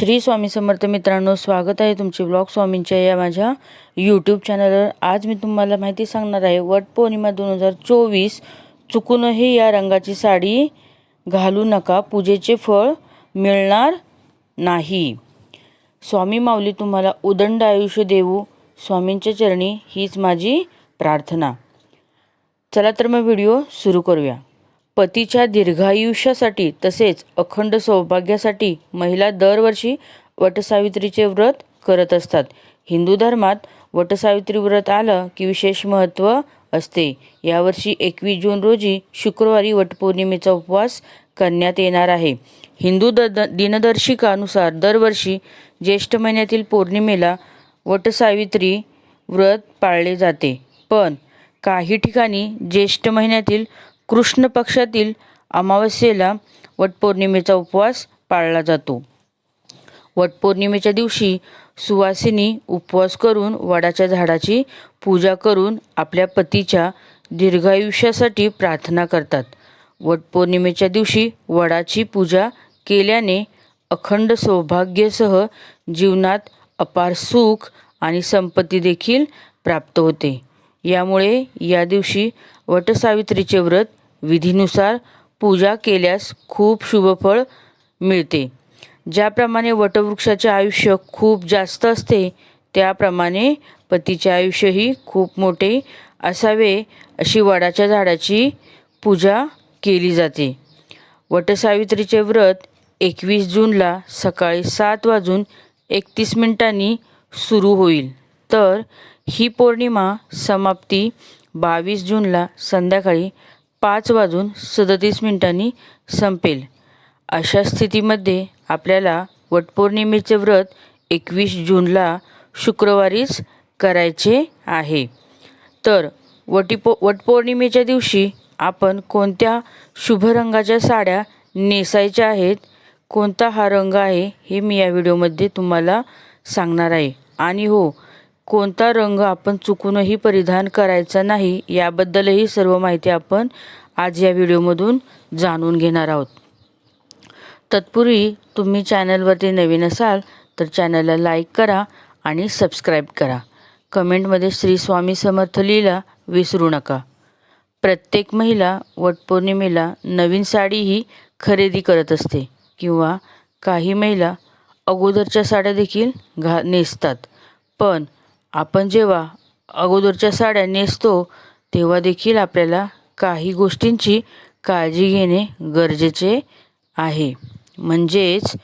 श्री स्वामी समर्थ मित्रांनो स्वागत आहे तुमचे ब्लॉग स्वामींच्या या माझ्या यूट्यूब चॅनलवर आज मी तुम्हाला माहिती सांगणार आहे वट पौर्णिमा दोन हजार चोवीस चुकूनही या रंगाची साडी घालू नका पूजेचे फळ मिळणार नाही. स्वामी माऊली तुम्हाला उदंड आयुष्य देऊ स्वामींच्या चरणी हीच माझी प्रार्थना. चला तर मग व्हिडिओ सुरू करूया. पतीच्या दीर्घायुष्यासाठी तसेच अखंड सौभाग्यासाठी महिला दरवर्षी वटसावित्रीचे व्रत करत असतात. हिंदू धर्मात वटसावित्री व्रत आलं की विशेष महत्त्व असते. यावर्षी एकवीस जून रोजी शुक्रवारी वटपौर्णिमेचा उपवास करण्यात येणार आहे. हिंदू द दिनदर्शिकानुसार दरवर्षी ज्येष्ठ महिन्यातील पौर्णिमेला वटसावित्री व्रत पाळले जाते. पण काही ठिकाणी ज्येष्ठ महिन्यातील कृष्ण पक्षातील अमावस्येला वटपौर्णिमेचा उपवास पाळला जातो. वटपौर्णिमेच्या दिवशी सुवासिनी उपवास करून वडाच्या झाडाची पूजा करून आपल्या पतीच्या दीर्घायुष्यासाठी प्रार्थना करतात. वटपौर्णिमेच्या दिवशी वडाची पूजा केल्याने अखंड सौभाग्यसह जीवनात अपार सुख आणि संपत्ती देखील प्राप्त होते. यामुळे या दिवशी वटसावित्रीचे व्रत विधीनुसार पूजा केल्यास खूप शुभफळ मिळते. ज्याप्रमाणे वटवृक्षाचे आयुष्य खूप जास्त असते त्याप्रमाणे पतीचे आयुष्यही खूप मोठे असावे अशी वडाच्या झाडाची पूजा केली जाते. वटसावित्रीचे व्रत एकवीस जूनला सकाळी सात वाजून एकतीस मिनिटांनी सुरू होईल. तर ही पौर्णिमा समाप्ती बावीस जूनला संध्याकाळी पाच वाजून सदतीस मिनिटांनी संपेल. अशा स्थितीमध्ये आपल्याला वटपौर्णिमेचे व्रत एकवीस जूनला शुक्रवारीच करायचे आहे. तर वटीपो वटपौर्णिमेच्या दिवशी आपण कोणत्या शुभ रंगाच्या साड्या नेसायच्या आहेत कोणता हा रंग आहे हे मी या व्हिडिओमध्ये तुम्हाला सांगणार आहे. आणि हो कोणता रंग आपण चुकूनही परिधान करायचा नाही याबद्दलही सर्व माहिती आपण आज या व्हिडिओमधून जाणून घेणार आहोत. तत्पूर्वी तुम्ही चॅनलवरती नवीन असाल तर चॅनलला लाईक करा आणि सबस्क्राईब करा. कमेंटमध्ये श्री स्वामी समर्थ लिहिला विसरू नका. प्रत्येक महिला वटपौर्णिमेला नवीन साडीही खरेदी करत असते किंवा काही महिला अगोदरच्या साड्या देखील घा नेसतात. पण आपण जेव्हा अगोदरच्या साड्या नेसतो तेव्हा देखील आपल्याला काही गोष्टींची काळजी घेणे गरजेचे आहे. म्हणजेच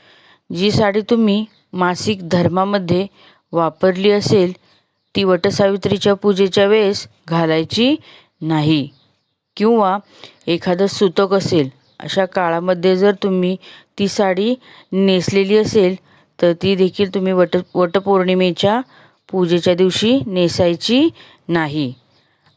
जी साडी तुम्ही मासिक धर्मामध्ये वापरली असेल ती वटसावित्रीच्या पूजेच्या वेळेस घालायची नाही. किंवा एखादं सुतक असेल अशा काळामध्ये जर तुम्ही ती साडी नेसलेली असेल तर ती देखील तुम्ही वट वटपौर्णिमेच्या पूजेच्या दिवशी नेसायची नाही.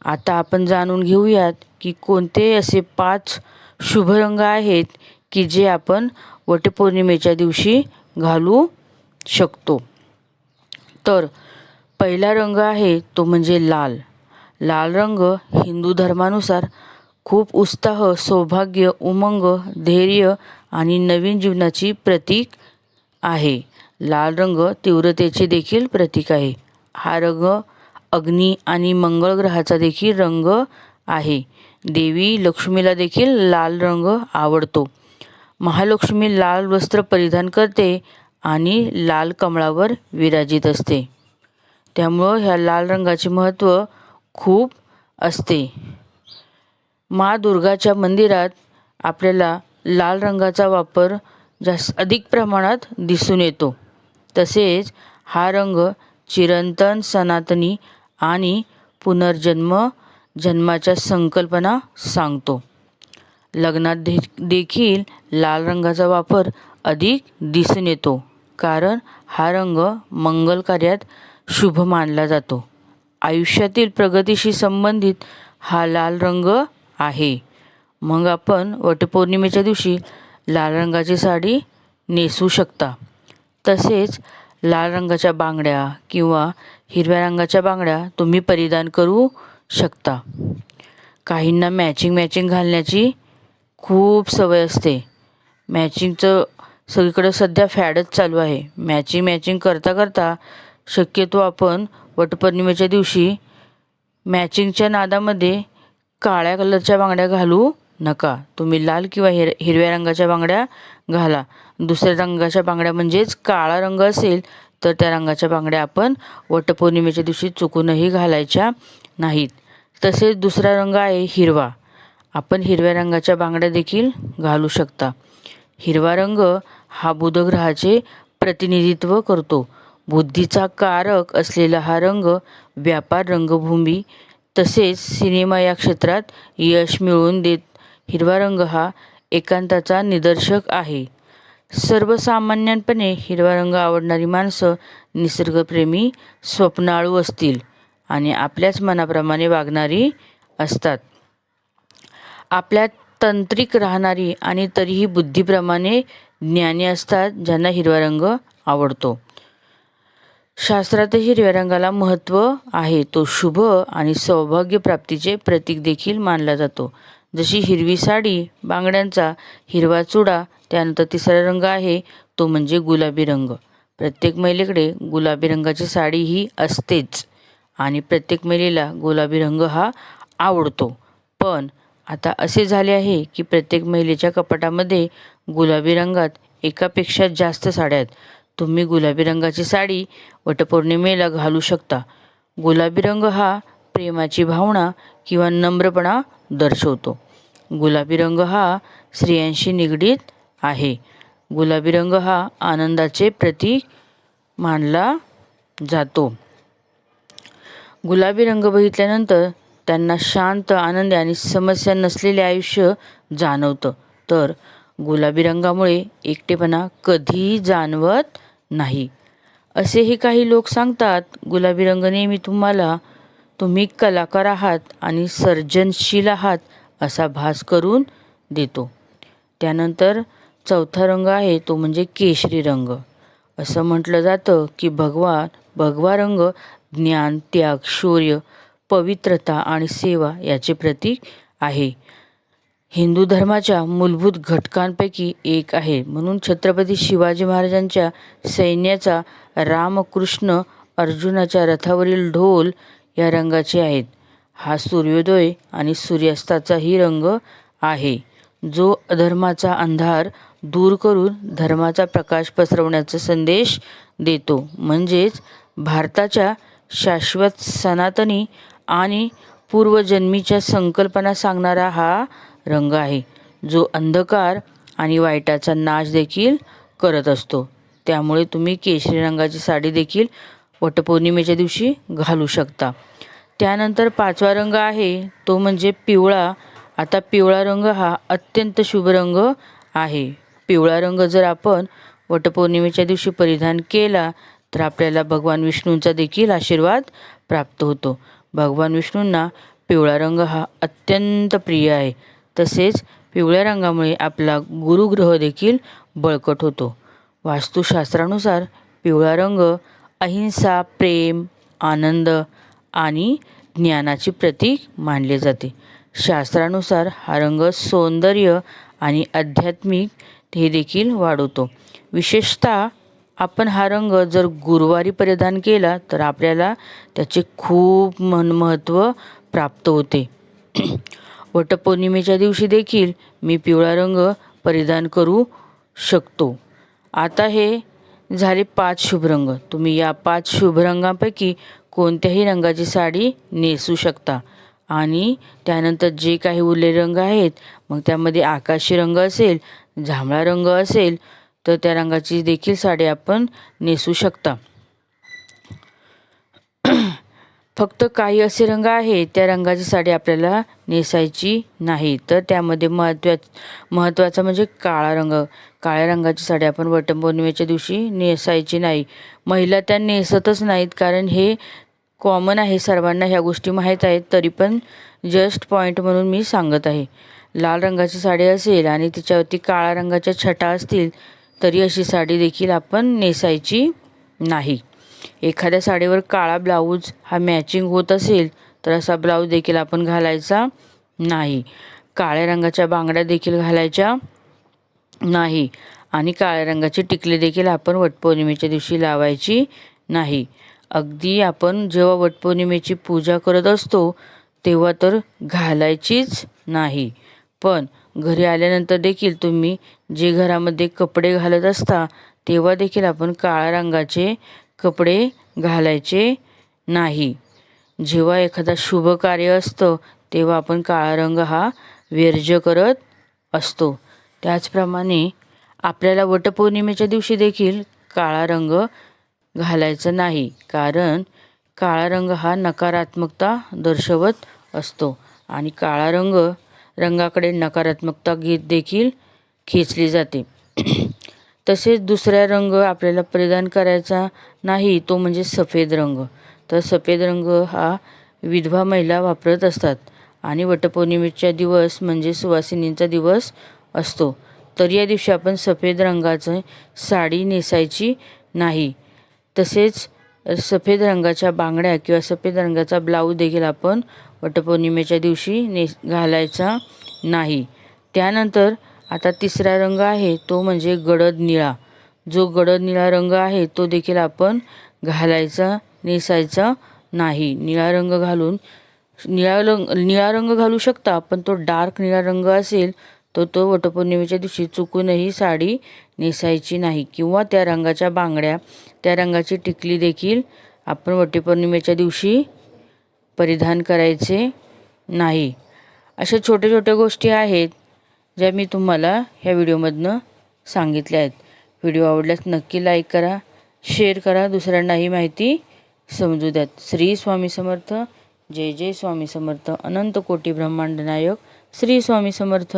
आता आपण जाणून घेऊयात की कोणते असे पाच शुभ रंग आहेत की जे आपण वटपौर्णिमेच्या दिवशी घालू शकतो. तर पहिला रंग आहे तो म्हणजे लाल. लाल रंग हिंदू धर्मानुसार खूप उत्साह सौभाग्य उमंग धैर्य आणि नवीन जीवनाची प्रतीक आहे. लाल रंग तीव्रतेचे देखील प्रतीक आहे. हा रंग अग्नी आणि मंगळ ग्रहाचा देखील रंग आहे. देवी लक्ष्मीला देखील लाल रंग आवडतो. महालक्ष्मी लाल वस्त्र परिधान करते आणि लाल कमळावर विराजित असते. त्यामुळं ह्या लाल रंगाचे महत्त्व खूप असते. मा दुर्गाच्या मंदिरात आपल्याला लाल रंगाचा वापर जास्त अधिक प्रमाणात दिसून येतो. तसेच हा रंग चिरंतन सनातनी आणि पुनर्जन्म जन्माच्या संकल्पना सांगतो. लग्नात दे देखील लाल रंगाचा वापर अधिक दिसून येतो कारण हा रंग मंगल कार्यात शुभ मानला जातो. आयुष्यातील प्रगतीशी संबंधित हा लाल रंग आहे. मग आपण वटपौर्णिमेच्या दिवशी लाल रंगाची साडी नेसू शकता. तसेच लाल रंगाच्या बांगड्या किंवा हिरव्या रंगाच्या बांगड्या तुम्ही परिधान करू शकता. काहींना मॅचिंग मॅचिंग घालण्याची खूप सवय असते. मॅचिंगचं सगळीकडं सध्या फॅडच चालू आहे. मॅचिंग मॅचिंग करता करता शक्यतो आपण वटपौर्णिमेच्या दिवशी मॅचिंगच्या नादामध्ये काळ्या कलरच्या बांगड्या घालू नका. तुम्ही लाल किंवा हिर हिरव्या रंगाच्या बांगड्या घाला. दुसऱ्या रंगाच्या बांगड्या म्हणजेच काळा रंग असेल तर त्या रंगाच्या बांगड्या आपण वटपौर्णिमेच्या दिवशी चुकूनही घालायच्या नाहीत. तसेच दुसरा रंग आहे हिरवा. आपण हिरव्या रंगाच्या बांगड्या देखील घालू शकता. हिरवा रंग हा बुधग्रहाचे प्रतिनिधित्व करतो. बुद्धीचा कारक असलेला हा रंग व्यापार रंगभूमी तसेच सिनेमा या क्षेत्रात यश मिळवून देत हिरवा रंग हा एकांताचा निदर्शक आहे. सर्वसामान्यपणे हिरवा रंग आवडणारी माणसं निसर्गप्रेमी स्वप्नाळू असतील आणि आपल्याच मनाप्रमाणे वागणारी असतात. आपल्यात तंत्रिक राहणारी आणि तरीही बुद्धीप्रमाणे ज्ञानी असतात ज्यांना हिरवा रंग आवडतो. शास्त्रातही हिरव्या रंगाला महत्त्व आहे. तो शुभ आणि सौभाग्य प्राप्तीचे प्रतीक देखील मानला जातो. जशी हिरवी साडी बांगड्यांचा हिरवा चुडा त्यानंतर तिसरा रंग आहे तो म्हणजे गुलाबी रंग. प्रत्येक महिलेकडे गुलाबी रंगाची साडी ही असतेच आणि प्रत्येक महिलेला गुलाबी रंग हा आवडतो. पण आता असे झाले आहे की प्रत्येक महिलेच्या कपाटामध्ये गुलाबी रंगात एकापेक्षा जास्त साड्या आहेत. तुम्ही गुलाबी रंगाची साडी वटपौर्णिमेला घालू शकता. गुलाबी रंग हा प्रेमाची भावना किंवा नम्रपणा दर्शवतो. गुलाबी रंग हा स्त्रियांशी निगडीत आहे. गुलाबी रंग हा आनंदाचे प्रतीक मानला जातो. गुलाबी रंग बघितल्यानंतर त्यांना शांत आनंदी आणि समस्या नसलेले आयुष्य जाणवतं. तर गुलाबी रंगामुळे एकटेपणा कधीही जाणवत नाही. असेही काही लोक सांगतात गुलाबी रंग नेहमी तुम्हाला तुम्ही कलाकार आहात आणि सर्जनशील आहात असा भास करून देतो. त्यानंतर चौथा रंग आहे तो म्हणजे केशरी रंग. असं म्हटलं जातं की भगवान भगवा रंग ज्ञान त्याग शौर्य पवित्रता आणि सेवा याचे प्रतीक आहे. हिंदू धर्माच्या मूलभूत घटकांपैकी एक आहे. म्हणून छत्रपती शिवाजी महाराजांच्या सैन्याचा रामकृष्ण अर्जुनाच्या रथावरील ढोल या रंगाचे आहेत. हा सूर्योदय आणि सूर्यास्ताचाही रंग आहे. जो अधर्माचा अंधार दूर करून धर्माचा प्रकाश पसरवण्याचा संदेश देतो. म्हणजेच भारताच्या शाश्वत सनातनी आणि पूर्वजन्मीच्या संकल्पना सांगणारा हा रंग आहे जो अंधकार आणि वाईटाचा नाश देखील करत असतो. त्यामुळे तुम्ही केशरी रंगाची साडी देखील वटपौर्णिमेच्या दिवशी घालू शकता. त्यानंतर पाचवा रंग आहे तो म्हणजे पिवळा. आता पिवळा रंग हा अत्यंत शुभ रंग आहे. पिवळा रंग जर आपण वटपौर्णिमेच्या दिवशी परिधान केला तर आपल्याला भगवान विष्णूंचा देखील आशीर्वाद प्राप्त होतो. भगवान विष्णूंना पिवळा रंग हा अत्यंत प्रिय आहे. तसेच पिवळ्या रंगामुळे आपला गुरुग्रह देखील बळकट होतो. वास्तुशास्त्रानुसार पिवळा रंग अहिंसा प्रेम आनंद आणि ज्ञानाचे प्रतीक मानले जाते. शास्त्रानुसार हा रंग सौंदर्य आणि आध्यात्मिक हे देखील वाढवतो. विशेषतः आपण हा रंग जर गुरुवारी परिधान केला तर आपल्याला त्याचे खूप मन महत्त्व प्राप्त होते. वटपौर्णिमेच्या दिवशी देखील मी पिवळा रंग परिधान करू शकतो. आता हे झाले पाच शुभ रंग. तुम्ही या पाच शुभ रंगांपैकी कोणत्याही रंगाची साडी नेसू शकता. आणि त्यानंतर जे काही उरलेले रंग आहेत मग त्यामध्ये आकाशी रंग असेल जांभळा रंग असेल तर त्या रंगाची देखील साडी आपण नेसू शकता. फक्त काही असे रंग आहेत त्या रंगाची साडी आपल्याला नेसायची नाही. तर त्यामध्ये महत्त्वा महत्त्वाचा म्हणजे काळा रंग. काळ्या रंगाची साडी आपण वटपौर्णिमेच्या दिवशी नेसायची नाही. महिला त्या नेसतच नाहीत कारण हे कॉमन आहे सर्वांना ह्या गोष्टी माहीत आहेत तरी पण जस्ट पॉईंट म्हणून मी सांगत आहे. लाल रंगाची साडी असेल आणि तिच्यावरती काळ्या रंगाच्या छटा असतील तरी अशी साडी देखील आपण नेसायची नाही. एखाद्या साडीवर काळा ब्लाऊज हा मॅचिंग होत असेल तर असा ब्लाऊज देखील आपण घालायचा नाही. काळ्या रंगाच्या बांगड्या देखील घालायच्या नाही. आणि काळ्या रंगाची टिकली देखील आपण वटपौर्णिमेच्या दिवशी लावायची नाही. अगदी आपण जेव्हा वटपौर्णिमेची पूजा करत असतो तेव्हा तर घालायचीच नाही. पण घरी आल्यानंतर देखील तुम्ही जे घरामध्ये कपडे घालत असता तेव्हा देखील आपण काळ्या रंगाचे कपडे घालायचे नाही. जेव्हा एखादा शुभ कार्य असतं तेव्हा आपण काळा रंग हा वर्ज्य करत असतो. त्याचप्रमाणे आपल्याला वटपौर्णिमेच्या दिवशी देखील काळा रंग घालायचा नाही कारण काळा रंग हा नकारात्मकता दर्शवत असतो आणि काळा रंग रंगाकडे नकारात्मकता घेत देखील खेचली जाते. तसेच दुसरा रंग आपल्याला परिधान करायचा नाही तो म्हणजे सफेद रंग. तर सफेद रंग हा विधवा महिला वापरत असतात. आणि वटपौर्णिमेचा दिवस म्हणजे सुवासिनींचा दिवस असतो. तर या दिवशी आपण सफेद रंगाचं साडी नेसायची नाही. तसेच सफेद रंगाच्या बांगड्या किंवा सफेद रंगाचा ब्लाऊज देखील आपण वटपौर्णिमेच्या दिवशी नेस घालायचा नाही. त्यानंतर आता तिसरा रंग आहे तो म्हणजे गडद निळा. जो गडद निळा रंग आहे तो देखील आपण घालायचा नेसायचा नाही. निळा रंग घालून निळा रंग निळा रंग घालू शकता पण तो डार्क निळा रंग असेल तर तो वटपौर्णिमेच्या दिवशी चुकूनही साडी नेसायची नाही. किंवा त्या रंगाच्या बांगड्या त्या रंगाची टिकली देखील आपण वटपौर्णिमेच्या दिवशी परिधान करायचे नाही. अशा छोट्या छोट्या गोष्टी आहेत ज्या मी तुम्हाला ह्या व्हिडिओमधनं सांगितल्या आहेत. व्हिडिओ आवडल्यास नक्की लाईक करा शेअर करा. दुसऱ्यांनाही माहिती समजू द्यात श्री स्वामी समर्थ. जय जय स्वामी समर्थ. अनंत कोटी ब्रह्मांड नायक. श्री स्वामी समर्थ.